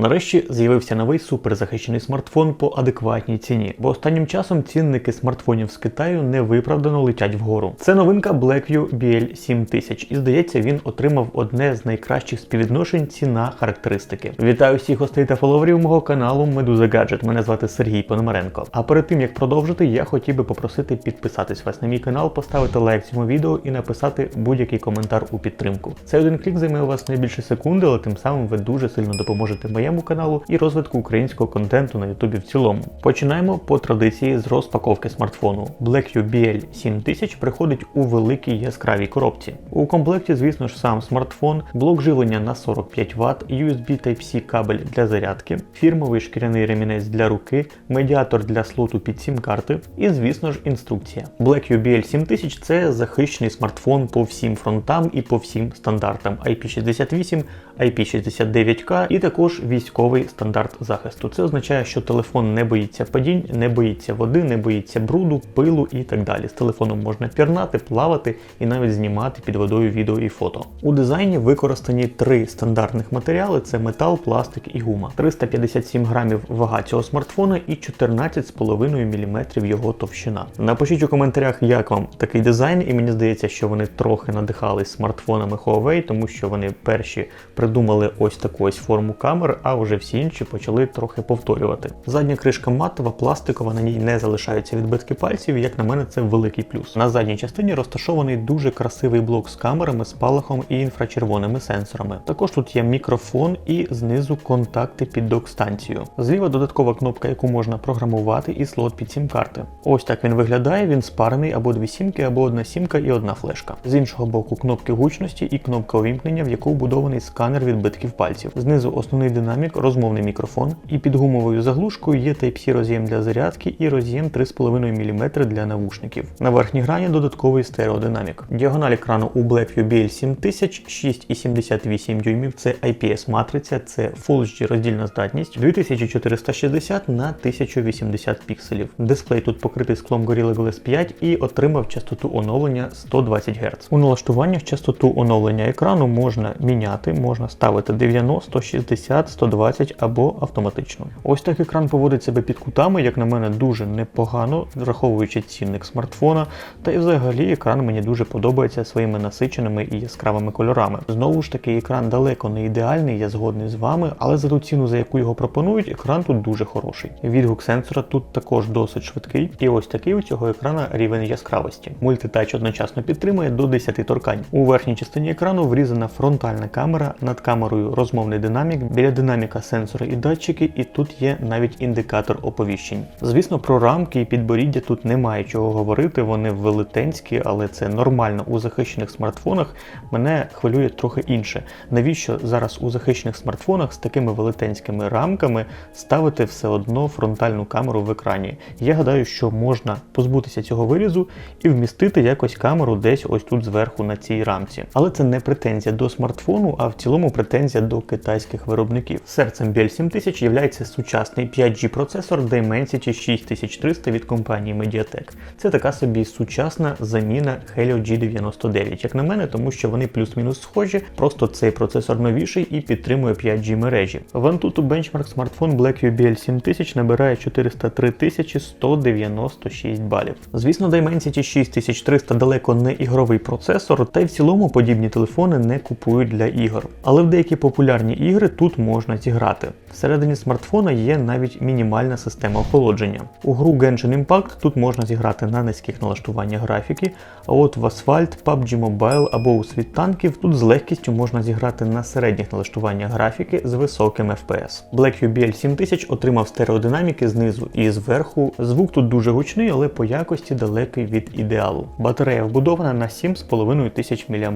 Нарешті з'явився новий суперзахищений смартфон по адекватній ціні, бо останнім часом цінники смартфонів з Китаю невиправдано летять вгору. Це новинка Blackview BL7000, і здається, він отримав одне з найкращих співвідношень ціна характеристики. Вітаю всіх гостей та фоловерів мого каналу Медуза Гаджет. Мене звати Сергій Пономаренко. А перед тим як продовжити, я хотів би попросити підписатись вас на мій канал, поставити лайк цьому відео і написати будь-який коментар у підтримку. Цей один клік займе у вас не більше секунди, але тим самим ви дуже сильно допоможете моєму каналу і розвитку українського контенту на Ютубі в цілому. Починаємо по традиції з розпаковки смартфону. Blackview BL7000 приходить у великій яскравій коробці. У комплекті, звісно ж, сам смартфон, блок живлення на 45 Вт, USB Type-C кабель для зарядки, фірмовий шкіряний ремінець для руки, медіатор для слоту під сім карти і, звісно ж, інструкція. Blackview BL7000 це захищений смартфон по всім фронтам і по всім стандартам IP68, IP69K і також військовий стандарт захисту. Це означає, що телефон не боїться падінь, не боїться води, не боїться бруду, пилу і так далі. З телефоном можна пірнати, плавати і навіть знімати під водою відео і фото. У дизайні використані три стандартних матеріали: це метал, пластик і гума. 357 грамів вага цього смартфона і 14,5 мм його товщина. Напишіть у коментарях, як вам такий дизайн, і мені здається, що вони трохи надихались смартфонами Huawei, тому що вони перші придумали ось таку ось форму камер, а вже всі інші почали трохи повторювати. Задня кришка матова, пластикова, на ній не залишаються відбитки пальців. Як на мене, це великий плюс. На задній частині розташований дуже красивий блок з камерами, спалахом і інфрачервоними сенсорами. Також тут є мікрофон і знизу контакти під док-станцію. Зліва додаткова кнопка, яку можна програмувати, і слот під сім-карти. Ось так він виглядає. Він спарений або дві сімки, або одна сімка і одна флешка. З іншого боку, кнопки гучності і кнопка увімкнення, в яку вбудований сканер відбитків пальців. Знизу основний динамік, розмовний мікрофон, і під гумовою заглушкою є Type-C роз'єм для зарядки і роз'єм 3,5 мм для навушників. На верхній грані додатковий стереодинамік. Діагональ екрану у Blackview BL7000 6,78 дюймів. Це IPS матриця, це Full HD роздільна здатність 2460 на 1080 пікселів. Дисплей тут покритий склом Gorilla Glass 5 і отримав частоту оновлення 120 Гц. У налаштуваннях частоту оновлення екрану можна міняти, можна ставити 90, 60, 120 або автоматично. Ось так екран поводить себе під кутами, як на мене, дуже непогано, враховуючи цінник смартфона. Та й взагалі екран мені дуже подобається своїми насиченими і яскравими кольорами. Знову ж таки, екран далеко не ідеальний, я згодний з вами, але за ту ціну, за яку його пропонують, екран тут дуже хороший. Відгук сенсора тут також досить швидкий, і ось такий у цього екрана рівень яскравості. Мультитач одночасно підтримує до 10 торкань. У верхній частині екрану врізана фронтальна камера, над камерою розмовний динамік, біля динаміка сенсори і датчики, і тут є навіть індикатор оповіщень. Звісно, про рамки і підборіддя тут немає чого говорити, вони велетенські, але це нормально у захищених смартфонах. Мене хвилює трохи інше. Навіщо зараз у захищених смартфонах з такими велетенськими рамками ставити все одно фронтальну камеру в екрані? Я гадаю, що можна позбутися цього вирізу і вмістити якось камеру десь ось тут зверху на цій рамці. Але це не претензія до смартфону, а в цілому претензія до китайських виробників. Серцем BL7000 є сучасний 5G процесор Dimensity 6300 від компанії Mediatek. Це така собі сучасна заміна Helio G99, як на мене, тому що вони плюс-мінус схожі, просто цей процесор новіший і підтримує 5G мережі. В Antutu Benchmark смартфон Blackview BL7000 набирає 403 196 балів. Звісно, Dimensity 6300 далеко не ігровий процесор, та й в цілому подібні телефони не купують для ігор. Але в деякі популярні ігри тут можна зіграти. Всередині смартфона є навіть мінімальна система охолодження. У гру Genshin Impact тут можна зіграти на низьких налаштуваннях графіки, а от в Asphalt, PUBG Mobile або у світ танків тут з легкістю можна зіграти на середніх налаштуваннях графіки з високим FPS. Blackview BL7000 отримав стереодинаміки знизу і зверху. Звук тут дуже гучний, але по якості далекий від ідеалу. Батарея вбудована на 7,5 тисяч мАч.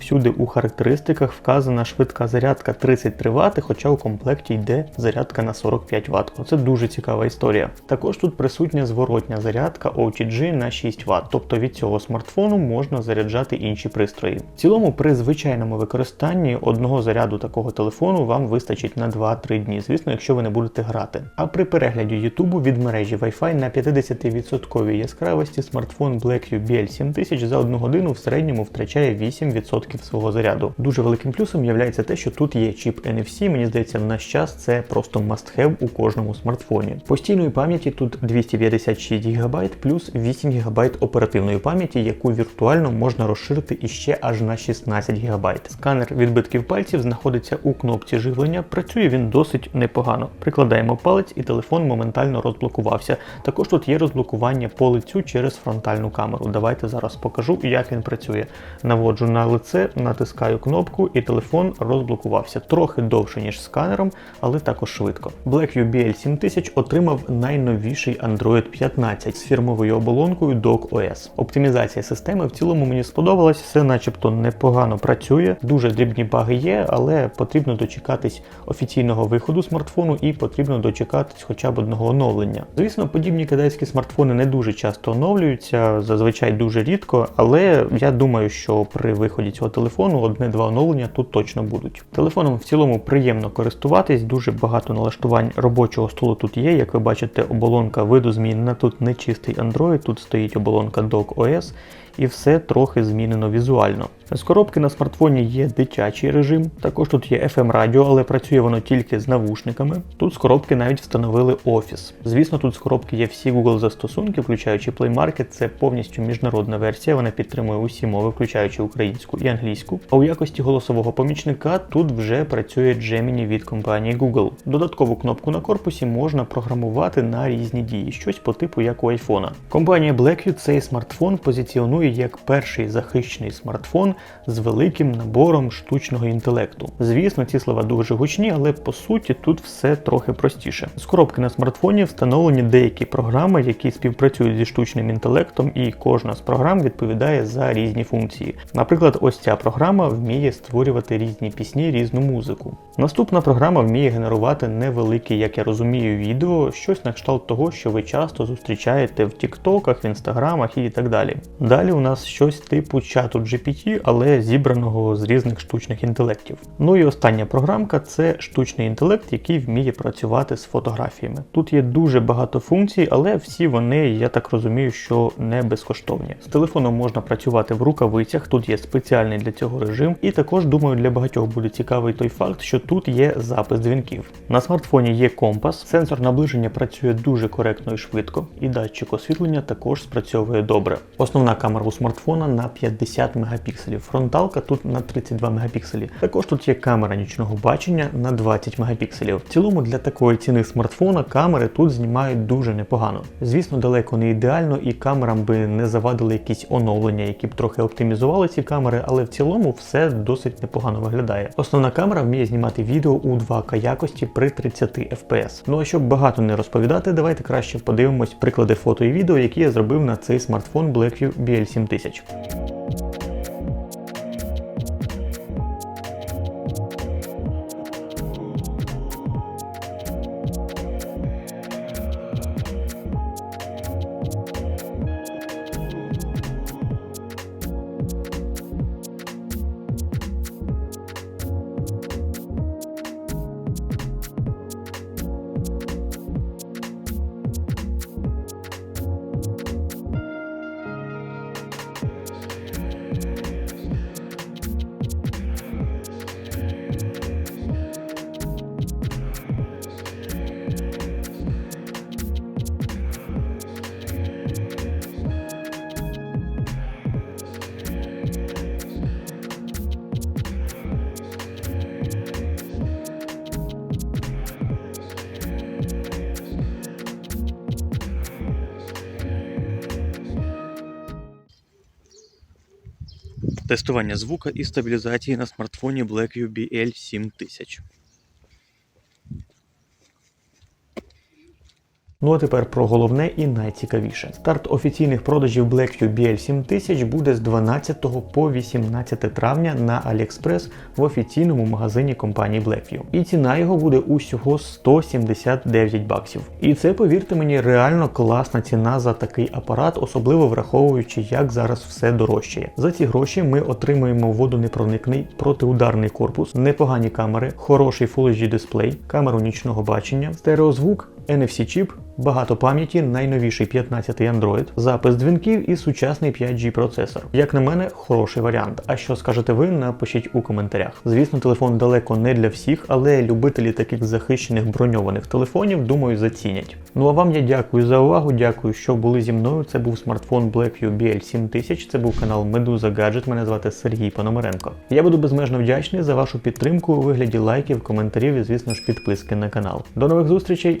Всюди у характеристиках вказана швидка зарядка 33 Вт, хоча у комплекті йде зарядка на 45 Вт. Це дуже цікава історія. Також тут присутня зворотня зарядка OTG на 6 Вт, тобто від цього смартфону можна заряджати інші пристрої. В цілому, при звичайному використанні одного заряду такого телефону вам вистачить на 2-3 дні, звісно, якщо ви не будете грати. А при перегляді YouTube від мережі Wi-Fi на 50% яскравості смартфон Blackview BL7000 за одну годину в середньому втрачає 8% свого заряду. Дуже великим плюсом є те, що тут є чіп NFC. Мені здається, в наш час це просто must-have у кожному смартфоні. Постійної пам'яті тут 256 ГБ плюс 8 ГБ оперативної пам'яті, яку віртуально можна розширити іще аж на 16 ГБ. Сканер відбитків пальців знаходиться у кнопці живлення. Працює він досить непогано. Прикладаємо палець і телефон моментально розблокувався. Також тут є розблокування по лицю через фронтальну камеру. Давайте зараз покажу, як він працює. Наводжу на лице, натискаю кнопку і телефон розблокувався. Трохи довше, ніж сканером, але також швидко. Blackview BL7000 отримав найновіший Android 15 з фірмовою оболонкою Dock OS. Оптимізація системи в цілому мені сподобалась, все начебто непогано працює. Дуже дрібні баги є, але потрібно дочекатись офіційного виходу смартфону і потрібно дочекатись хоча б одного оновлення. Звісно, подібні китайські смартфони не дуже часто оновлюються, зазвичай дуже рідко, але я думаю, що при виході цього телефону одне-два оновлення тут точно будуть. Телефоном в цілому приємно користуватись, дуже багато налаштувань робочого столу тут є. Як ви бачите, оболонка видозмінена, тут не чистий Android, тут стоїть оболонка Dock OS і все трохи змінено візуально. З коробки на смартфоні є дитячий режим, також тут є FM радіо, але працює воно тільки з навушниками. Тут з коробки навіть встановили офіс. Звісно, тут з коробки є всі Google застосунки, включаючи Play Market. Це повністю міжнародна версія. Вона підтримує усі мови, включаючи українську і англійську. А у якості голосового помічника тут вже працює Gemini від компанії Google. Додаткову кнопку на корпусі можна програмувати на різні дії, щось по типу як у iPhone. Компанія Blackview цей смартфон позиціонує як перший захищений смартфон з великим набором штучного інтелекту. Звісно, ці слова дуже гучні, але по суті тут все трохи простіше. З коробки на смартфоні встановлені деякі програми, які співпрацюють зі штучним інтелектом, і кожна з програм відповідає за різні функції. Наприклад, ось ця програма вміє створювати різні пісні, різну музику. Наступна програма вміє генерувати невеликі, як я розумію, відео, щось на кшталт того, що ви часто зустрічаєте в Тіктоках, в інстаграмах і так далі. Далі у нас щось типу чату GPT, але зібраного з різних штучних інтелектів. Ну і остання програмка це штучний інтелект, який вміє працювати з фотографіями. Тут є дуже багато функцій, але всі вони, я так розумію, що не безкоштовні. З телефоном можна працювати в рукавицях, тут є спеціальний для цього режим, і також думаю, для багатьох буде цікавий той факт, що тут є запис дзвінків. На смартфоні є компас, сенсор наближення працює дуже коректно і швидко, і датчик освітлення також спрацьовує добре. Основна камера у смартфона на 50 мегапікселів. Фронталка тут на 32 мегапікселі. Також тут є камера нічного бачення на 20 мегапікселів. В цілому для такої ціни смартфона камери тут знімають дуже непогано. Звісно, далеко не ідеально, і камерам би не завадили якісь оновлення, які б трохи оптимізували ці камери, але в цілому все досить непогано виглядає. Основна камера вміє знімати відео у 2К якості при 30 FPS. Ну а щоб багато не розповідати, давайте краще подивимось приклади фото і відео, які я зробив на цей смартфон Blackview BL7000. Тестування звука і стабілізації на смартфоні Blackview BL7000. Ну а тепер про головне і найцікавіше. Старт офіційних продажів Blackview BL7000 буде з 12 по 18 травня на AliExpress в офіційному магазині компанії Blackview. І ціна його буде усього 179 баксів. І це, повірте мені, реально класна ціна за такий апарат, особливо враховуючи, як зараз все дорожчає. За ці гроші ми отримуємо водонепроникний протиударний корпус, непогані камери, хороший Full HD дисплей, камеру нічного бачення, стереозвук NFC-чіп, багато пам'яті, найновіший 15-й Android, запис дзвінків і сучасний 5G процесор. Як на мене, хороший варіант. А що скажете ви, напишіть у коментарях. Звісно, телефон далеко не для всіх, але любителі таких захищених броньованих телефонів, думаю, зацінять. Ну а вам я дякую за увагу, дякую, що були зі мною. Це був смартфон Blackview BL7000, це був канал Медуза Гаджет. Мене звати Сергій Пономаренко. Я буду безмежно вдячний за вашу підтримку у вигляді лайків, коментарів і, звісно ж, підписки на канал. До нових зустрічей,